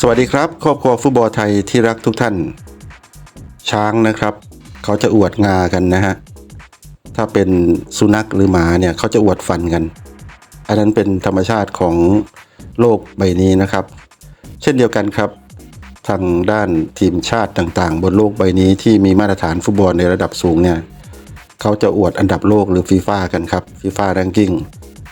สวัสดีครับ ครอบครัวฟุตบอลไทยที่รักทุกท่าน ช้างนะครับ เขาจะอวดงากันนะฮะ ถ้าเป็นสุนัขหรือหมาเนี่ยเขาจะอวดฟันกัน อันนั้นเป็นธรรมชาติของโลกใบนี้นะครับ เช่นเดียวกันครับ ทางด้านทีมชาติต่างๆ บนโลกใบนี้ที่มีมาตรฐานฟุตบอลในระดับสูงเนี่ยเขาจะอวดอันดับโลกหรือฟีฟ่ากันครับฟีฟ่าแรงกิ้ง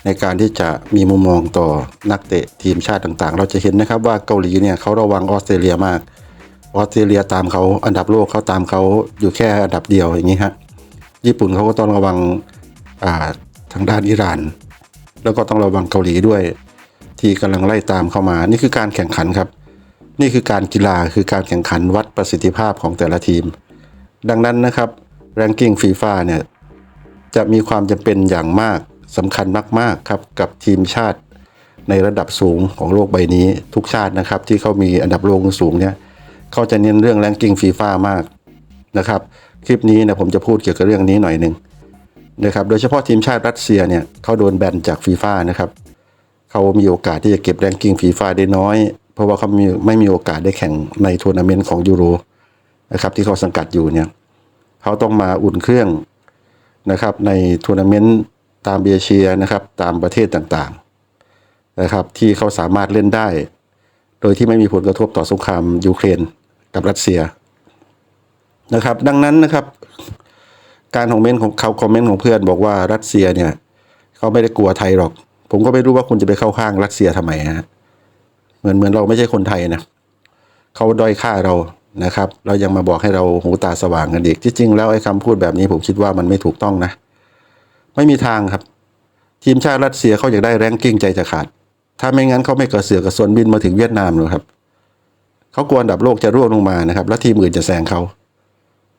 ในการที่จะมีมุมมองต่อนักเตะทีมชาติต่างๆ เราจะเห็นนะครับว่าเกาหลีเนี่ยเขาระวังออสเตรเลียมาก ออสเตรเลียตามเขาอันดับโลกเขาตามเขาอยู่แค่อันดับเดียวอย่างนี้ฮะญี่ปุ่นเขาก็ต้องระวังทางด้านอิหร่าน แล้วก็ต้องระวังเกาหลีด้วย ที่กำลังไล่ตามเข้ามา นี่คือการแข่งขันครับ นี่คือการกีฬาคือการแข่งขันวัดประสิทธิภาพของแต่ละทีม ดังนั้นนะครับแรงกิ้งฟีฟ่าเนี่ยจะมีความจำเป็นอย่างมาก สำคัญมาก ๆ ครับ กับทีมชาติในระดับสูงของโลกใบนี้ทุกชาตินะครับ ที่เขามีอันดับโลกสูงเนี่ยเขาจะเน้นเรื่องแรงกิ้งฟีฟ่ามากนะครับ คลิปนี้เนี่ยผมจะพูดเกี่ยวกับเรื่องนี้หน่อยหนึ่งนะครับโดยเฉพาะทีมชาติรัสเซียเนี่ยเขาโดนแบนจากฟีฟ่านะครับเขามีโอกาสที่จะเก็บแรงกิ้งฟีฟ่าได้น้อย เพราะว่าเขาไม่มีโอกาสได้แข่งในทัวร์นาเมนต์ของยูโรนะครับที่เขาสังกัดอยู่เนี่ยเขาต้องมาอุ่นเครื่องนะครับในทัวร์นาเมนต์ ตามเบียเชียนะครับตามประเทศต่างๆนะครับที่เขาสามารถเล่นได้ โดยที่ไม่มีผลกระทบต่อสงครามยูเครนกับรัสเซียนะครับดังนั้นนะครับ การคอมเมนของเขาคอมเมนต์ของเพื่อนบอกว่ารัสเซียเนี่ยเขาไม่ได้กลัวไทยหรอก ผมก็ไม่รู้ว่าคุณจะไปเข้าข้างรัสเซียทำไมฮะเหมือนเหมือนเราไม่ใช่คนไทยนะเขาด้อยค่าเรานะครับ เรายังมาบอกให้เราหูตาสว่างกันอีกที่จริงแล้วไอ้คำพูดแบบนี้ผมคิดว่ามันไม่ถูกต้องนะ ไม่มีทางครับ ทีมชาติรัสเซียเขาอยากได้แรงกิ้งใจจะขาด ถ้าไม่งั้นเขาไม่กระเสือกกระสนบินมาถึงเวียดนามหรอกครับเขากลัวอันดับโลกจะร่วงลงมานะครับ แล้วทีมอื่นจะแซงเขา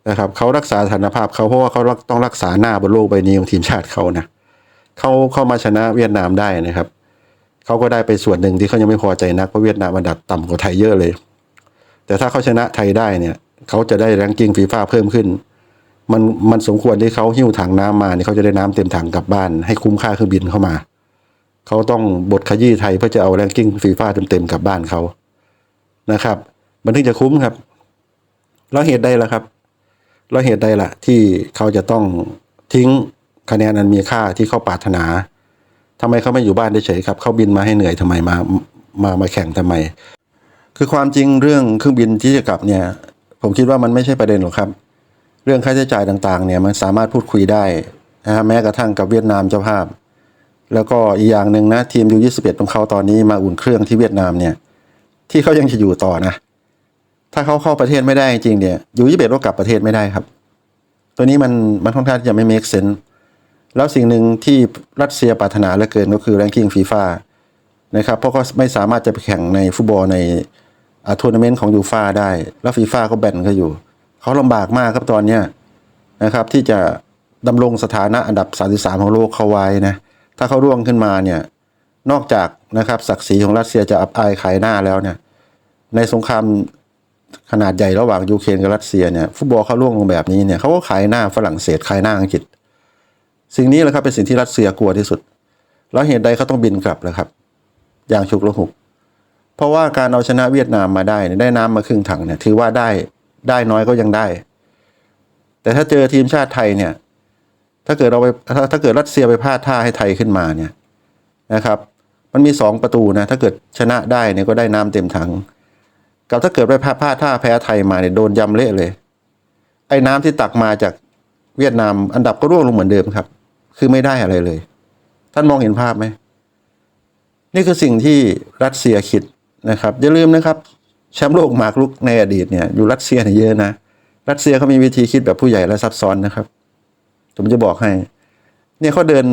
นะครับเขารักษาสถานภาพเขาเพราะว่าเขาต้องรักษาหน้าบนโลกใบนี้ของทีมชาติเขานะเขาเข้ามาชนะเวียดนามได้นะครับเขาก็ได้ไปส่วนหนึ่งที่เขายังไม่พอใจนักเพราะเวียดนามอันดับต่ำกว่าไทยเยอะเลย แต่ถ้าเขาชนะไทยได้เนี่ยเขาจะได้แรงกิ้งฟีฟ่าเพิ่มขึ้น มันมันสมควรที่เขาหิ้วถังน้ำมาเนี่ยเขาจะได้น้ำเต็มถังกลับบ้านให้คุ้มค่าเครื่องบินเข้ามา เขาต้องบทขยี้ไทยเพื่อจะเอาแรงกิ้งฟีฟ่าเต็มๆกลับบ้านเขานะครับ มันถึงจะคุ้มครับ แล้วเหตุใดล่ะครับ แล้วเหตุใดล่ะ ที่เขาจะต้องทิ้งคะแนนอันมีค่าที่เขาปรารถนาทำไมเขาไม่อยู่บ้านเฉยๆครับ เขาบินมาให้เหนื่อยทำไมมามามาแข่งทำไม คือความจริงเรื่องเครื่องบินที่จะกลับเนี่ย ผมคิดว่ามันไม่ใช่ประเด็นหรอกครับ เรื่องค่าใช้จ่ายต่างๆเนี่ยมันสามารถพูดคุยได้นะฮะแม้กระทั่งกับเวียดนามเจ้าภาพ แล้วก็อีกอย่างหนึ่งนะทีมยูยี่สิบเอ็ดของเขาตอนนี้มาอุ่นเครื่องที่เวียดนามเนี่ยที่เขายังจะอยู่ต่อนะ ถ้าเขาเข้าประเทศไม่ได้จริงเนี่ยยูยี่สิบเอ็ดก็กลับประเทศไม่ได้ครับ ตัวนี้มันมันค่อนข้างจะไม่ make sense แล้วสิ่งหนึ่งที่รัสเซียปรารถนาเหลือเกินก็คือแรงกิ้งฟีฟ่านะครับเพราะเขาไม่สามารถจะไปแข่งในฟุตบอลในทัวร์นาเมนต์ของยูฟ่าได้ แล้วฟีฟ่าก็แบนเขาอยู่ เขาลำบากมากครับตอนเนี้ยนะครับ ที่จะดำรงสถานะอันดับ 33 ของโลกเขาไว้นะถ้าเขาร่วงขึ้นมาเนี่ยนอกจากนะครับศักดิ์ศรีของรัสเซียจะอับอายขายหน้าแล้วเนี่ยในสงครามขนาดใหญ่ระหว่างยูเครนกับรัสเซียเนี่ยฟุตบอลเขาร่วงลงแบบนี้เนี่ยเขาก็ขายหน้าฝรั่งเศสขายหน้าอังกฤษ สิ่งนี้แหละครับเป็นสิ่งที่รัสเซียกลัวที่สุด แล้วเหตุใดเขาต้องบินกลับล่ะครับ อย่างฉุกละหุก เพราะว่าการเอาชนะเวียดนามมาได้ได้น้ำมาครึ่งถังเนี่ยถือว่าได้ ได้น้อยก็ยังได้ แต่ถ้าเจอทีมชาติไทยเนี่ย ถ้าเกิดเราไปถ้าถ้าเกิดรัสเซียไปพลาดท่าให้ไทยขึ้นมาเนี่ยนะครับ มันมีสองประตูนะ ถ้าเกิดชนะได้เนี่ยก็ได้น้ำเต็มถัง กับถ้าเกิดไปพลาดพลาดท่าแพ้ไทยมาเนี่ยโดนยำเละเลย ไอ้น้ำที่ตักมาจากเวียดนามอันดับก็ร่วงลงเหมือนเดิมครับ คือไม่ได้อะไรเลย ท่านมองเห็นภาพไหมนี่คือสิ่งที่รัสเซียคิดนะครับ อย่าลืมนะครับ แชมป์โลกหมากรุกในอดีตเนี่ยอยู่รัสเซียเนี่ยเยอะนะรัสเซียเขามีวิธีคิดแบบผู้ใหญ่และซับซ้อนนะครับ ผมจะบอกให้ เนี่ยเขาเดิน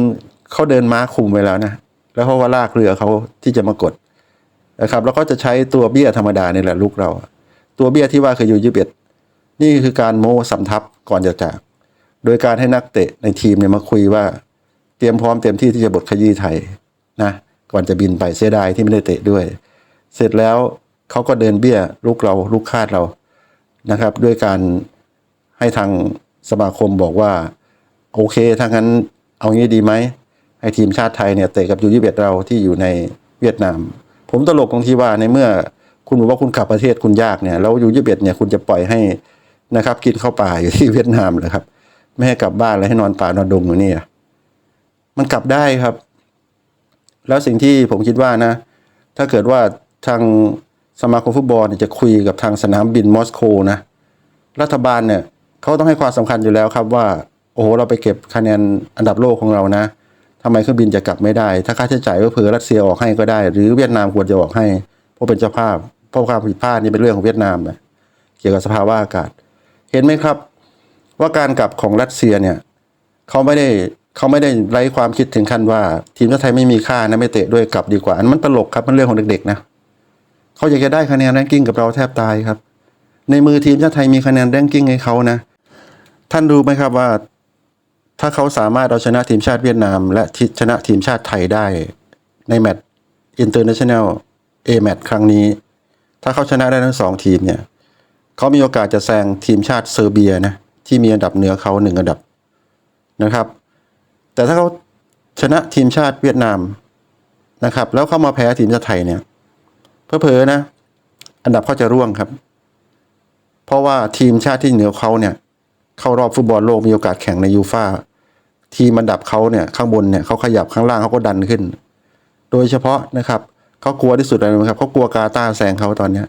เขาเดินม้าคุมไว้แล้วนะแล้วเขาว่าลากเรือเขาที่จะมากดนะครับ แล้วก็จะใช้ตัวเบี้ยธรรมดานี่แหละลูกเรา ตัวเบี้ยที่ว่าคือยูยี่สิบเอ็ดนี่คือการโม้สำทับก่อนจะจาก โดยการให้นักเตะในทีมเนี่ยมาคุยว่า เตรียมพร้อมเต็มที่ที่จะบทขยี้ไทยนะก่อนจะบินไปเสียดายที่ไม่ได้เตะด้วย เสร็จแล้ว เขาก็เดินเบี้ยลูกเราลูกคาดเรานะครับ ด้วยการให้ทางสมาคมบอกว่า โอเคถ้างั้นเอางี้ดีไหมให้ทีมชาติไทยเนี่ยเตะกับยูยี่เเราที่อยู่ในเวียดนาม ผมตลกตรงที่ว่าในเมื่อคุณบอกว่าคุณกลับประเทศคุณยากเนี่ยแล้วอยู่ยี่สิบเอ็ดเนี่ยคุณจะปล่อยให้นะครับ กินข้าวป่าอยู่ที่เวียดนามเลยครับ ไม่ให้กลับบ้านแล้วให้นอนป่านอนดงอยู่นี่มันกลับได้ครับ แล้วสิ่งที่ผมคิดว่านะ ถ้าเกิดว่าทาง สมาคมฟุตบอลเนี่ยจะคุยกับทางสนามบินมอสโกนะรัฐบาลเนี่ยเขาต้องให้ความสำคัญอยู่แล้วครับว่า โอ้โหเราไปเก็บคะแนนอันดับโลกของเรานะทำไมเครื่องบินจะกลับไม่ได้ ถ้าค่าใช้จ่ายก็เผื่อรัสเซียออกให้ก็ได้ หรือเวียดนามควรจะออกให้ เพราะเป็นเจ้าภาพเพราะความผิดพลาดนี่เป็นเรื่องของเวียดนามนะเกี่ยวกับสภาวะอากาศ เห็นไหมครับ ว่าการกลับของรัสเซียเนี่ยเขาไม่ได้เขาไม่ได้ไร้ความคิดถึงขั้นว่า ทีมชาติไทยไม่มีค่านะไม่เตะด้วยกลับดีกว่าอันมันตลกครับมันเรื่องของเด็กๆนะ เขาอยากจะได้คะแนนแรงกิ้งกับเราแทบตายครับ ในมือทีมชาติไทยมีคะแนนแรงกิ้งให้เขานะ ท่านรู้ไหมครับว่า ถ้าเขาสามารถเอาชนะทีมชาติเวียดนาม และชนะทีมชาติไทยได้ ในแมตช์อินเตอร์เนชั่นแนลเอแมตช์ครั้งนี้ ถ้าเขาชนะได้ทั้งสองทีมเนี่ยเขามีโอกาสจะแซงทีมชาติเซอร์เบียนะที่มีอันดับเหนือเขาหนึ่งอันดับนะครับ แต่ถ้าเขาชนะทีมชาติเวียดนามนะครับ แล้วเขามาแพ้ทีมชาติไทยเนี่ย เพอๆนะ อันดับเขาจะร่วงครับ เพราะว่าทีมชาติที่เหนือเขาเนี่ย เข้ารอบฟุตบอลโลกมีโอกาสแข่งในยูฟ่าทีมอันดับเขาเนี่ยข้างบนเนี่ยเขาขยับข้างล่างเขาก็ดันขึ้น โดยเฉพาะนะครับเขากลัวที่สุดอะไรรู้ไหมครับเขากลัวกาตาร์แซงเขาตอนเนี้ย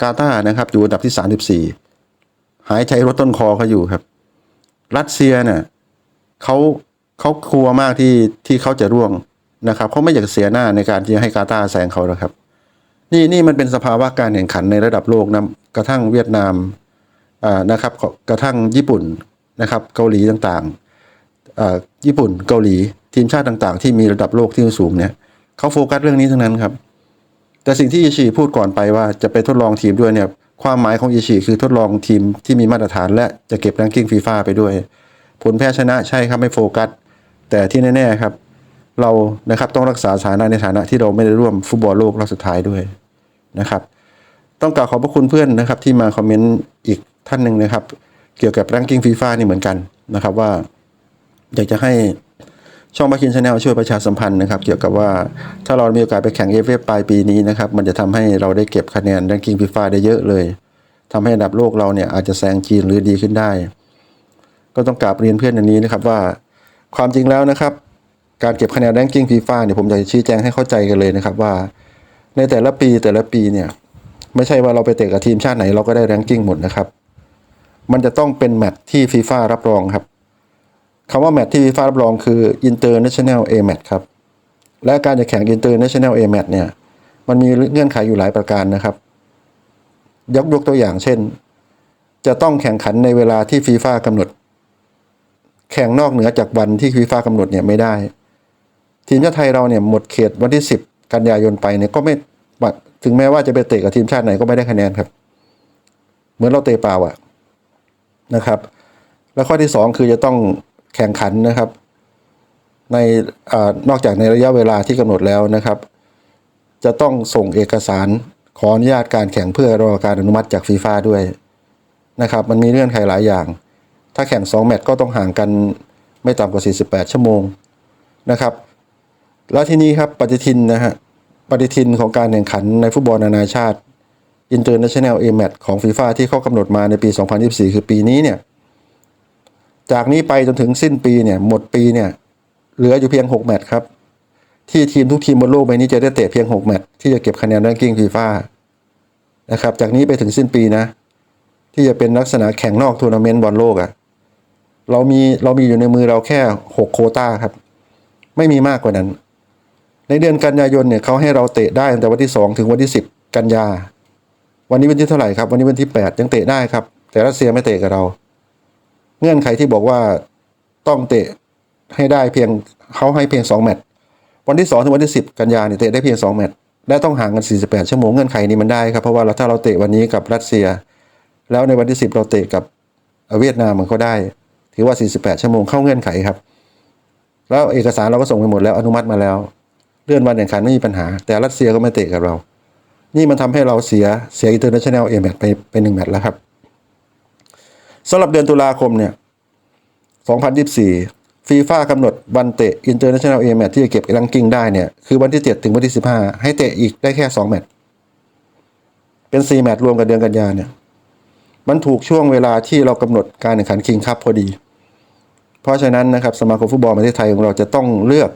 กาตาร์นะครับ อยู่อันดับที่สามสิบสี่หายใจรถต้นคอเขาอยู่ครับ รัสเซียเนี่ยเขาเขากลัวมากที่ที่เขาจะร่วงนะครับเขาไม่อยากเสียหน้าในการที่จะให้กาตาร์แซงเขาแล้วครับ นี่นี่มันเป็นสภาวะการแข่งขันในระดับโลกนะกระทั่งเวียดนามอ่านะครับกระทั่งญี่ปุ่นนะครับเกาหลีต่างๆอญี่ปุ่นเกาหลีทีมชาติต่างๆ ที่มีระดับโลกที่สูงเนี่ยเขาโฟกัสเรื่องนี้ทั้งนั้นครับ แต่สิ่งที่อิชิพูดก่อนไปว่าจะไปทดลองทีมด้วยเนี่ยความหมายของอิชิคือทดลองทีมที่มีมาตรฐาน และจะเก็บแรงกิ้งฟีฟ่าไปด้วย ผลแพ้ชนะใช่ครับไม่โฟกัส แต่ที่แน่ๆครับ เรานะครับต้องรักษาสถานะในฐานะที่เราไม่ได้ร่วมฟุตบอลโลกรอบสุดท้ายด้วยนะครับ ต้องกล่าวขอบพระคุณเพื่อนนะครับที่มาคอมเมนต์อีกท่านหนึ่งนะครับ เกี่ยวกับ r รงกิ้งฟีฟ่านี่เหมือนกันนะครับว่า อยากจะให้ช่องบัคคินชาแนลช่วยประชาสัมพันธ์นะครับ เกี่ยวกับว่าถ้าเรามีโอกาสไปแข่งเอฟเอปลายปีนี้นะครับมันจะทำให้เราได้เก็บคะแนน r รงกิ้งฟีฟ่าได้เยอะเลยทำให้อันดับโลกเราเนี่ยอาจจะแซงจีนหรือดีขึ้นได้ ก็ต้องกราบเรียนเพื่อนอันนี้นะครับว่าความจริงแล้วนะครับ การเก็บคะแนน r รงกิ้งฟีฟ่าเนี่ยผมอยากจะชี้แจงให้เข้าใจกันเลยนะครับว่า ในแต่ละปีแต่ละปีเนี่ยไม่ใช่ว่าเราไปเตะกับทีมชาติไหนเราก็ได้แรงกิ้งหมดนะครับ มันจะต้องเป็นแมตช์ที่ฟีฟ่ารับรองครับคำว่าแมตช์ที่ฟีฟ่ารับรองคือ International A Match ครับและการจะแข่ง International A Match เนี่ยมันมีเงื่อนไขอยู่หลายประการนะครับ ยกยกตัวอย่างเช่น จะต้องแข่งขันในเวลาที่ฟีฟ่ากำหนด แข่งนอกเหนือจากวันที่ฟีฟ่ากำหนดเนี่ยไม่ได้ ทีมชาติไทยเราเนี่ยหมดเขตวันที่ 10 กันยายนไปเนี่ยก็ไม่ถึงแม้ว่าจะไปเตะกับทีมชาติไหนก็ไม่ได้คะแนนครับ เหมือนเราเตะเปล่าอะนะครับ แล้วข้อที่สองคือจะต้องแข่งขันนะครับ ในอนอกจากในระยะเวลาที่กำหนดแล้วนะครับ จะต้องส่งเอกสารขออนุญาตการแข่งเพื่อรอการอนุมัติจากฟีฟ่าด้วยนะครับ มันมีเงื่อนไขหลายอย่าง ถ้าแข่ง 2 แมตช์ก็ต้องห่างกันไม่ต่ำกว่า 48 ชั่วโมงนะครับ แล้วทีนี้ครับปฏิทินนะฮะปฏิทินของการแข่งขันในฟุตบอลนานาชาติ International A Match ของฟีฟ่าที่เขากำหนดมาในปี 2024 คือปีนี้เนี่ย จากนี้ไปจนถึงสิ้นปีเนี่ย หมดปีเนี่ย เหลืออยู่เพียง 6 แมตช์ครับ ที่ทีมทุกทีมบนโลกใบนี้จะได้เตะเพียง 6 แมตช์ที่จะเก็บคะแนนแรงกิ้งฟีฟ่านะครับ จากนี้ไปถึงสิ้นปีนะ ที่จะเป็นลักษณะแข่งนอกทัวร์นาเมนต์บอลโลกอะ่ะเรามีเรามีอยู่ในมือเราแค่ 6 โคต้าครับ ไม่มีมากกว่านั้น ในเดือนกันยายนเนี่ยเขาให้เราเตะได้ตั้งแต่วันที่ 2 ถึงวันที่ 10 กันยา วันนี้วันที่เท่าไหร่ครับ วันนี้วันที่ 8 ยังเตะได้ครับ แต่รัสเซียไม่เตะกับเรา เงื่อนไขที่บอกว่าต้องเตะให้ได้เพียงเขาให้เพียง 2 แมตช์วันที่ 2 ถึงวันที่ 10 กันยาเนี่ยเตะได้เพียง 2 แมตช์และต้องห่างกัน 48 ชั่วโมงเงื่อนไขนี้มันได้ครับเพราะว่าเราถ้าเราเตะวันนี้กับรัสเซีย แล้วในวันที่ 10 เราเตะกับเวียดนามมันก็ได้ ถือว่า 48 ชั่วโมงเข้าเงื่อนไขครับ แล้วเอกสารเราก็ส่งไปหมดแล้วอนุมัติมาแล้ว เลื่อนวันแข่งขันไม่มีปัญหา แต่รัสเซียก็ไม่เตะกับเรา นี่มันทำให้เราเสียเสียอินเตอร์เนชั่นแนลเอแมตไปไปหนึ่งแมตช์แล้วครับสำหรับเดือนตุลาคมเนี่ย 2024 ฟีฟ่ากำหนดวันเตะ International A Match ที่จะเก็บรังกิ้งได้เนี่ย คือวันที่ 7 ถึงวันที่ 15 ให้เตะอีกได้แค่ 2 แมตช์ เป็น 4 แมตช์รวมกันเดือนกันยาเนี่ย มันถูกช่วงเวลาที่เรากำหนดการแข่งขันคิงคัพพอดี เพราะฉะนั้นนะครับสมาคมฟุตบอลประเทศไทยของเราจะต้องเลือก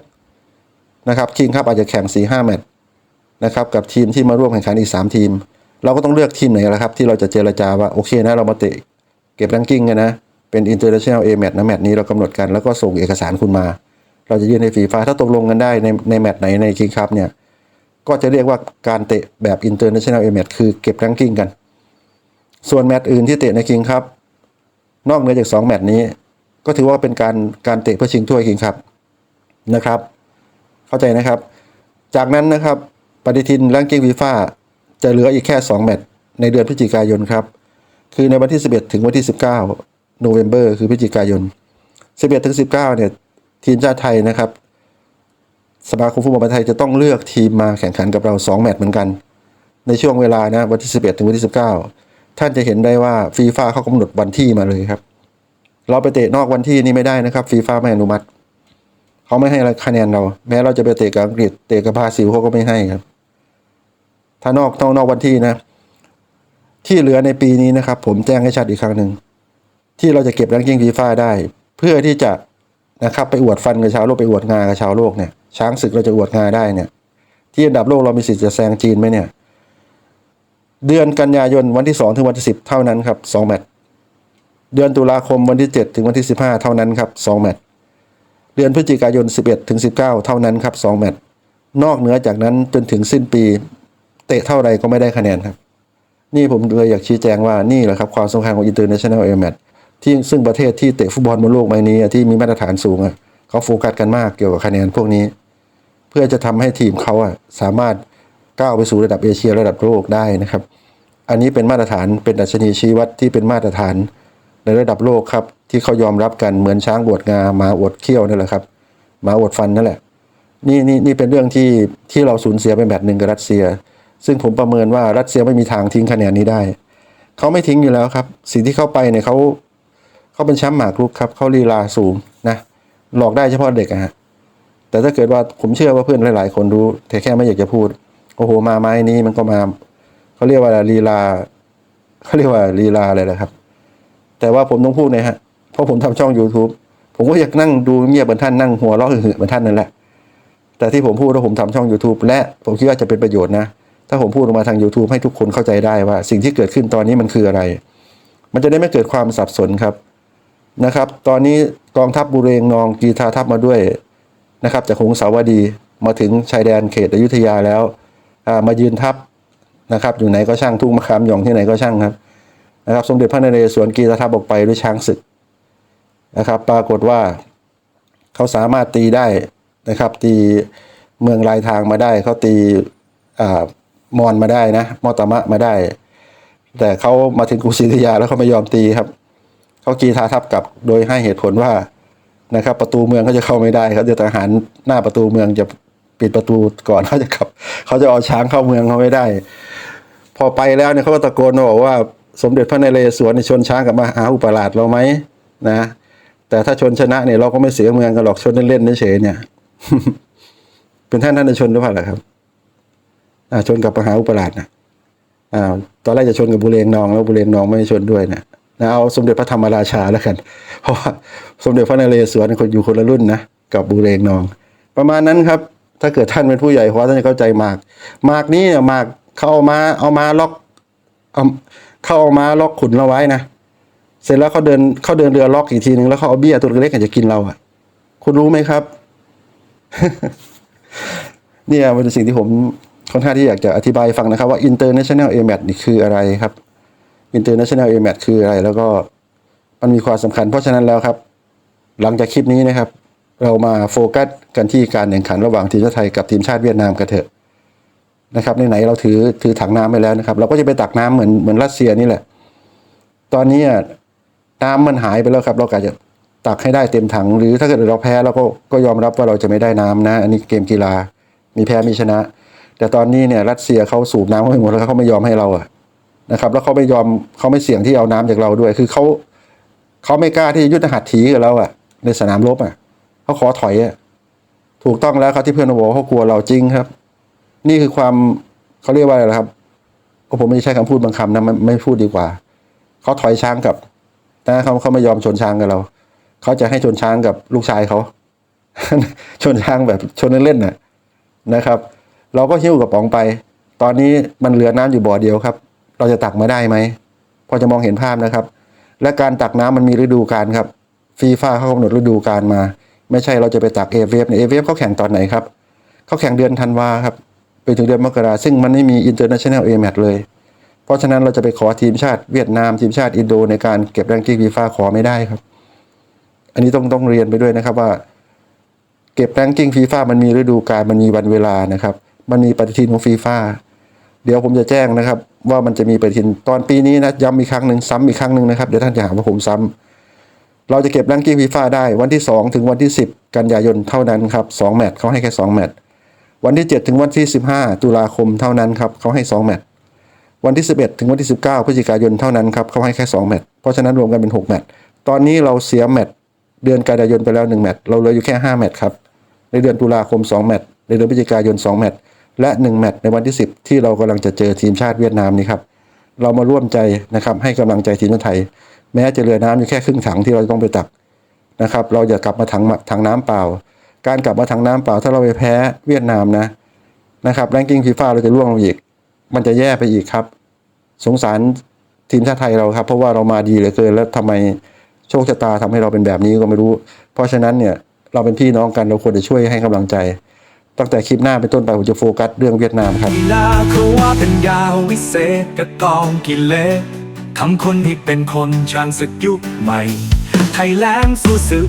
นะครับคิงคัพอาจจะแข่ง4-5แมตช์นะครับกับทีมที่มาร่วมแข่งขันอีก 3 ทีม เราก็ต้องเลือกทีมไหนละครับที่เราจะเจรจาว่าโอเคนะเรามาเตะเก็บรังกิ้งกันนะเป็น international A match นะแมตช์นี้เรากำหนดกันแล้วก็ส่งเอกสารคุณมา เราจะยื่นให้ฟีฟ่าถ้าตกลงกันได้ในในแมตช์ไหนในคิงคัพเนี่ยก็จะเรียกว่าการเตะแบบ international A match คือเก็บรังกิ้งกัน ส่วนแมตช์อื่นที่เตะในคิงคัพนอกเหนือจาก2แมตช์นี้ ก็ถือว่าเป็นการการเตะเพื่อชิงถ้วยคิงคัพนะครับ เข้าใจนะครับ จากนั้นนะครับปฏิทินรังกิ้งฟีฟ่าจะเหลืออีกแค่ 2 แมตช์ในเดือนพฤศจิกายนครับ คือในวันที่ 11 ถึงวันที่ 19โนเวม ber คือพฤศจิกายน 11 ถึง 19 เนี่ย ทีมชาติไทยนะครับ สมาคมฟุตบอลไทยจะต้องเลือกทีมมาแข่งขันกับเรา 2 แมตช์เหมือนกัน ในช่วงเวลานะวันที่ 11 ถึงวันที่ 19 ท่านจะเห็นได้ว่าฟีฟ่าเขากำหนดวันที่มาเลยครับ เราไปเตะนอกวันที่นี่ไม่ได้นะครับฟีฟ่าไม่อนุมัติ เขาไม่ให้คะแนนเรา แม้เราจะไปเตะกับอังกฤษเตะกับบราซิลเขาก็ไม่ให้ครับ ถ้านอกนอกนอกวันที่นะ ที่เหลือในปีนี้นะครับ ผมแจ้งให้ชัดอีกครั้งหนึ่งที่เราจะเก็บรังกิ้งฟีฟ่าได้ เพื่อที่จะนะครับไปอวดฟันกับชาวโลกไปอวดงากับชาวโลกเนี่ยช้างศึกเราจะอวดงาได้เนี่ย ที่อันดับโลกเรามีสิทธิ์จะแซงจีนไหมเนี่ย เดือนกันยายนวันที่สองถึงวันที่สิบเท่านั้นครับสองแมตช์เดือนตุลาคมวันที่เจ็ดถึงวันที่สิบห้าเท่านั้นครับสองแมตช์ เดือนพฤศจิกายนสิบเถึงสิบเท่านั้นครับสองแมตช์นอกเหนือจากนั้นจนถึงสิ้นปี เตะเท่าไรก็ไม่ได้คะแนนครับ นี่ผมเลยอยากชี้แจงว่านี่แหละครับความสำคัญของ International Air Match ที่ซึ่งประเทศที่เตะฟุตบอลบนโลกใบนี้ที่มีมาตรฐานสูงเขาโฟกัสกันมากเกี่ยวกับคะแนนพวกนี้ เพื่อจะทำให้ทีมเขาสามารถก้าวไปสู่ระดับเอเชียระดับโลกได้นะครับ อันนี้เป็นมาตรฐานเป็นดัชนีชี้วัดที่เป็นมาตรฐานในระดับโลกครับ ที่เขายอมรับกันเหมือนช้างบวดงาหมาอวดเขี้ยวนั่นแหละครับหมาอวดฟันนั่นแหละนี่นี่นี่เป็นเรื่องที่ที่เราสูญเสียไปแบบหนึ่งกับรัสเซีย ซึ่งผมประเมินว่ารัสเซียไม่มีทางทิ้งคะแนนนี้ได้ เขาไม่ทิ้งอยู่แล้วครับ สิ่งที่เข้าไปเนี่ยเขาเขาเป็นแชมป์หมากรุกครับเขาลีลาสูงนะหลอกได้เฉพาะเด็กอะฮะแต่ถ้าเกิดว่าผมเชื่อว่าเพื่อนหลาย ๆ คนรู้แต่แค่ไม่อยากจะพูดโอ้โหมาไม้นี้มันก็มาเขาเรียกว่าลีลาเขาเรียกว่าลีลาอะไรนะครับ แต่ว่าผมต้องพูดนะฮะ เพราะผมทำช่อง YouTube ผมก็อยากนั่งดูเงียบเหมือนท่านนั่งหัวเราะหึ่เหมือนท่านนั่นแหละ แต่ที่ผมพูดว่าผมทำช่อง YouTube และผมคิดว่าจะเป็นประโยชน์นะ ถ้าผมพูดออกมาทาง YouTube ให้ทุกคนเข้าใจได้ว่า สิ่งที่เกิดขึ้นตอนนี้มันคืออะไร มันจะได้ไม่เกิดความสับสนครับนะครับ ตอนนี้กองทัพบุเรงนองกีทาทัพมาด้วยนะครับจากหงสาวดีมาถึงชายแดนเขตอยุธยาแล้วมายืนทัพนะครับอยู่ไหนก็ช่างทุ่งมะขามหย่องที่ไหนก็ช่างครับนะครับ สมเด็จพระนเรศวรกีทาทัพออกไปด้วยช้างศึก นะครับ ปรากฏว่าเขาสามารถตีได้นะครับ ตีเมืองลายทางมาได้เขาตีอ่ามอนมาได้นะมอตมะมาได้ แต่เขามาถึงกรุงศรีอยุธยาแล้วเขาไม่ยอมตีครับเขากีทาทับกลับโดยให้เหตุผลว่านะครับ ประตูเมืองเขาจะเข้าไม่ได้เขาจะทหารหน้าประตูเมืองจะปิดประตูก่อนเขาจะขับเขาจะเอาช้างเข้าเมืองเขาไม่ได้ พอไปแล้วเนี่ยเขาก็ตะโกนมาบอกว่าสมเด็จพระนเรศวรชนช้างกับมาหาอุปราชเราไหมนะ แต่ถ้าชนชนะเนี่ยเราก็ไม่เสียเมืองกันหรอกชนเล่นๆเฉยๆเนี่ย เป็นท่านท่านจะชนหรือเปล่าล่ะครับอ่าชนกับมหาอุปราชนะอ่าตอนแรกจะชนกับบุเรงนอง แล้วบุเรงนองไม่ชนด้วยนะนะเอาสมเด็จพระธรรมราชาแล้วกัน เพราะว่าสมเด็จพระนเรศวรคนอยู่คนละรุ่นนะกับบุเรงนอง ประมาณนั้นครับ ถ้าเกิดท่านเป็นผู้ใหญ่ขอท่านจะเข้าใจมากมากนี้เนี่ยมากเขาเอามาเอามาล็อกเอาเขาเอามาล็อกขุนเราไว้นะ เสร็จแล้วเขาเดินเขาเดินเรือล็อกอีกทีหนึ่งแล้วเขาเอาเบี้ยตัวเล็กๆอาจจะกินเราอะ คุณรู้ไหมครับ เนี่ยเป็นสิ่งที่ผมค่อนข้างที่อยากจะอธิบายฟังนะครับว่า international a m a t นี่คืออะไรครับ international a m a t คืออะไร แล้วก็มันมีความสำคัญ เพราะฉะนั้นแล้วครับ หลังจากคลิปนี้นะครับ เรามาโฟกัสกันที่การแข่งขันระหว่างทีมชาติไทยกับทีมชาติเวียดนามกันเถอะนะครับในไหนเราถือถือถังน้ำไปแล้วนะครับ เราก็จะไปตักน้ำเหมือนเหมือนรัสเซียนี่แหละ ตอนนี้อะ น้ำมันหายไปแล้วครับ เราก็จะตักให้ได้เต็มถัง หรือถ้าเกิดเราแพ้เราก็ก็ยอมรับว่าเราจะไม่ได้น้ำนะ อันนี้เกมกีฬา มีแพ้มีชนะ แต่ตอนนี้เนี่ยรัสเซียเขาสูบน้ำเข้าไปหมดแล้วเขาไม่ยอมให้เราอะนะครับ แล้วเขาไม่ยอมเขาไม่เสี่ยงที่เอาน้ำจากเราด้วย คือเขาเขาไม่กล้าที่จะยุทธหัตถีกับเราอะในสนามรบอะเขาขอถอยอะถูกต้องแล้วครับที่เพื่อนบอกว่าเขากลัวเราจริงครับ นี่คือความเขาเรียกว่าอะไรครับผมไม่ใช้คำพูดบางคำนะไม่ไม่พูดดีกว่าเขาถอยช้างกับ นะเขาเขาไม่ยอมชนช้างกับเรา เขาจะให้ชนช้างกับลูกชายเขา ชนช้างแบบชนเล่นๆน่ะนะครับ เราก็หิ้วกระป๋องไป ตอนนี้มันเหลือน้ำอยู่บ่อเดียวครับ เราจะตักมาได้ไหมพอจะมองเห็นภาพนะครับ และการตักน้ำมันมีฤดูกาลครับ ฟีฟ่าเขากำหนดฤดูกาลมา ไม่ใช่เราจะไปตักเอเวฟเนี่ยเอเวฟเขาแข่งตอนไหนครับเขาแข่งเดือนธันวาครับไปถึงเดือนมกราซึ่งมันไม่มีอินเตอร์เนชั่นแนลเอแมเลย ราะฉะนั้นเราจะไปขอทีมชาติเวียดนามทีมชาติอินโดในการเก็บแรงกิ้งฟีฟ่าขอไม่ได้ครับ อันนี้ต้องต้องเรียนไปด้วยนะครับว่า เก็บแรงกิ้งฟีฟ่ามันมีฤดูกาลมันมีวันเวลานะครับ มันมีปฏิทินของฟีฟ่าเดี๋ยวผมจะแจ้งนะครับ ว่ามันจะมีปฏิทินตอนปีนี้นะย้ำอีกครั้งหนึ่งซ้ำอีกครั้งหนึ่งนะครับเดี๋ยวท่านจะหาว่าผมซ้ำเราจะเก็บแรงกิ้งฟีฟ่าได้วันที่ 2 ถึงวันที่ 10 กันยายนเท่านั้นครับ2แมตช์เขาให้แค่2แมตช์วันที่ 7 ถึงวันที่ 15 ตุลาคมเท่านั้นครับเขาให้2แมตช์ วันที่ 11 ถึงวันที่ 19 พฤศจิกายนเท่านั้นครับเขาให้แค่ 2 แมตช์เพราะฉะนั้นรวมกันเป็น 6 แมตช์ตอนนี้เราเสียแมตช์เดือนกันยายนไปแล้ว 1 แมตช์เราเหลืออยู่แค่ 5 แมตช์ครับในเดือนตุลาคม 2 แมตช์ในเดือนพฤศจิกายน 2 แมตช์และ 1 แมตช์ในวันที่ 10 ที่เรากำลังจะเจอทีมชาติเวียดนามนี้ครับเรามาร่วมใจนะครับให้กำลังใจทีมชาติไทย แม้จะเหลือน้ำอยู่แค่ครึ่งถังที่เราต้องไปตักนะครับเราอย่ากลับมาถังถังน้ำเปล่า การกลับมาถังน้ำเปล่าถ้าเราไปแพ้เวียดนามนะนะครับแรงกิ้งฟีฟ่าเราจะร่วงลงอีก มันจะแย่ไปอีกครับ สงสารทีมชาติไทยเราครับ เพราะว่าเรามาดีเหลือเกิน แล้วทำไมโชคชะตาทำให้เราเป็นแบบนี้ก็ไม่รู้ เพราะฉะนั้นเนี่ยเราเป็นพี่น้องกันเราควรจะช่วยให้กำลังใจ ตั้งแต่คลิปหน้าเป็นต้นไปผมจะโฟกัสเรื่องเวียดนามครับกีฬาเขาว่าเป็นยาวิเศษกับกองกิเลสทำคนให้เป็นคนช่างศึกยุคใหม่ไทยแลนด์สู้ศึก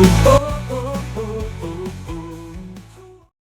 oh.